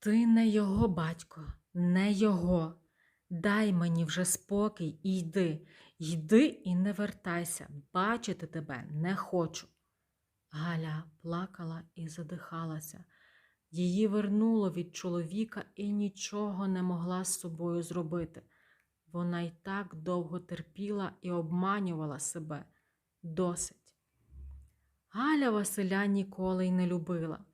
Ти не його батько, не його. Дай мені вже спокій і йди. Йди і не вертайся. Бачити тебе не хочу. Галя плакала і задихалася. Її вернуло від чоловіка і нічого не могла з собою зробити. Вона й так довго терпіла і обманювала себе. Досить. Галя Василя ніколи й не любила.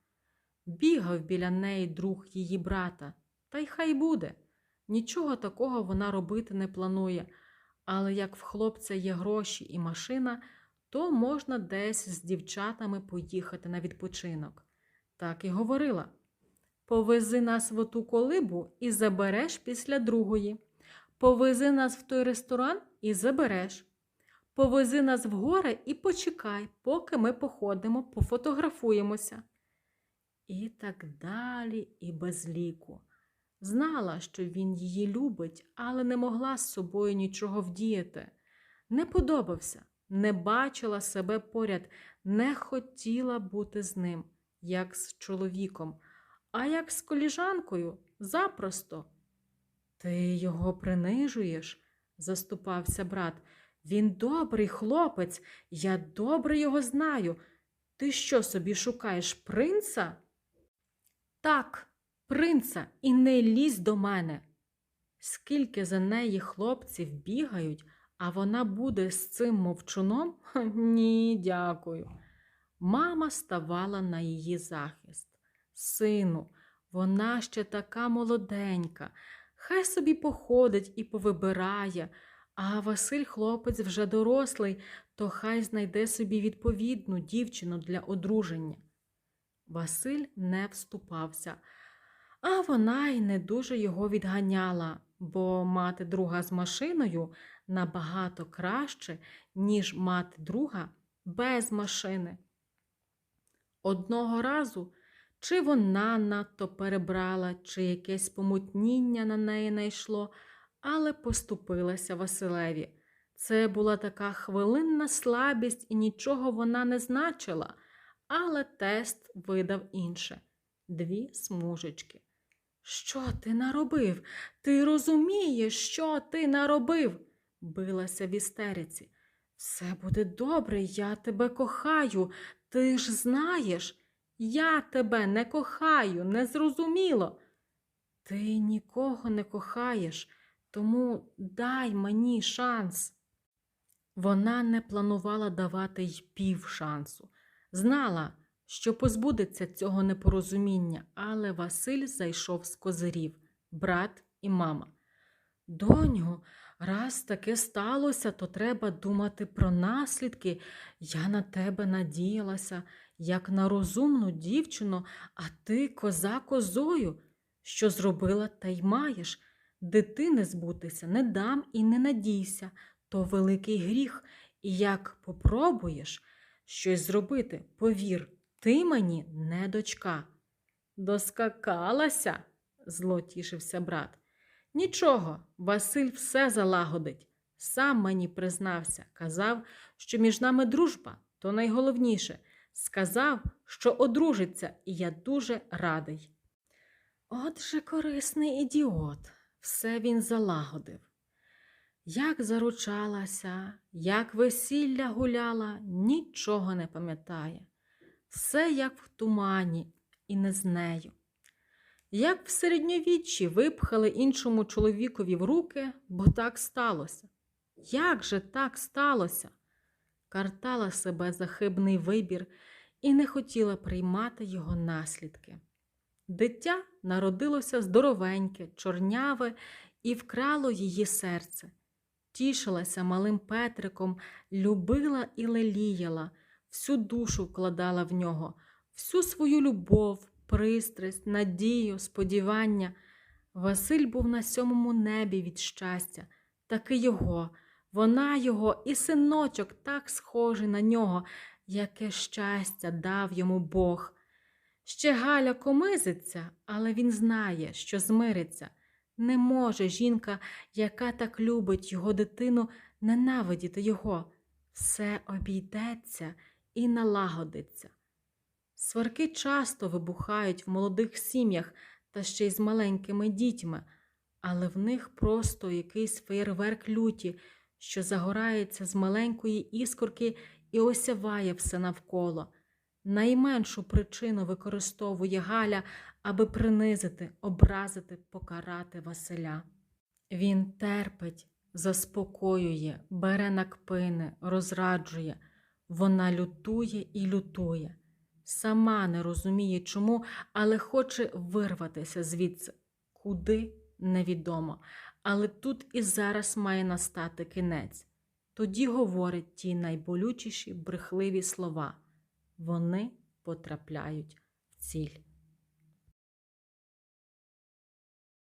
Бігав біля неї друг її брата, та й хай буде. Нічого такого вона робити не планує, але як в хлопця є гроші і машина, то можна десь з дівчатами поїхати на відпочинок. Так і говорила. Повези нас в оту колибу і забереш після другої. Повези нас в той ресторан і забереш. Повези нас в гори і почекай, поки ми походимо, пофотографуємося. І так далі, і без ліку. Знала, що він її любить, але не могла з собою нічого вдіяти. Не подобався, не бачила себе поряд, не хотіла бути з ним, як з чоловіком, а як з коліжанкою запросто. Ти його принижуєш, заступався брат. Він добрий хлопець, я добре його знаю. Ти що собі шукаєш принца? Так, принца, і не лізь до мене. Скільки за неї хлопців бігають, а вона буде з цим мовчуном? Ні, дякую. Мама ставала на її захист. Сину, вона ще така молоденька, хай собі походить і повибирає, а Василь хлопець вже дорослий, то хай знайде собі відповідну дівчину для одруження. Василь не вступався, а вона й не дуже його відганяла, бо мати друга з машиною набагато краще, ніж мати друга без машини. Одного разу чи вона надто перебрала, чи якесь помутніння на неї найшло, але поступилася Василеві. Це була така хвилинна слабість, і нічого вона не значила, але тест видав інше дві смужечки. Що ти наробив? Ти розумієш, що ти наробив? билася в істериці. Все буде добре, я тебе кохаю. Ти ж знаєш, я тебе не кохаю, не зрозуміло. Ти нікого не кохаєш, тому дай мені шанс. Вона не планувала давати й пів шансу. Знала, що позбудеться цього непорозуміння, але Василь зайшов з козирів, брат і мама. Доню, раз таке сталося, то треба думати про наслідки. Я на тебе надіялася, як на розумну дівчину, а ти коза козою. Що зробила, та й маєш. Дитини збутися не дам і не надійся, то великий гріх, і як попробуєш щось зробити, повір, ти мені не дочка. Доскакалася, зло тішився брат. Нічого, Василь все залагодить. Сам мені признався, казав, що між нами дружба, то найголовніше. Сказав, що одружиться, і я дуже радий. От же корисний ідіот, все він залагодив. Як заручалася, як весілля гуляла, нічого не пам'ятає. Все як в тумані і не з нею. Як в середньовіччі випхали іншому чоловікові в руки, бо так сталося. Як же так сталося? Картала себе за хибний вибір і не хотіла приймати його наслідки. Дитя народилося здоровеньке, чорняве і вкрало її серце. Тішилася малим Петриком, любила і леліяла, всю душу вкладала в нього, всю свою любов, пристрасть, надію, сподівання. Василь був на сьомому небі від щастя, таки його, вона його і синочок так схожий на нього, яке щастя дав йому Бог. Ще Галя комизиться, але він знає, що змириться. Не може жінка, яка так любить його дитину, ненавидіти його. Все обійдеться і налагодиться. Сварки часто вибухають в молодих сім'ях, та ще й з маленькими дітьми, але в них просто якийсь феєрверк люті, що загорається з маленької іскорки і осяває все навколо. Найменшу причину використовує Галя, аби принизити, образити, покарати Василя. Він терпить, заспокоює, бере на кпини, розраджує. Вона лютує і лютує. Сама не розуміє чому, але хоче вирватися звідси. Куди невідомо. Але тут і зараз має настати кінець. Тоді говорить ті найболючіші брехливі слова. Вони потрапляють в ціль.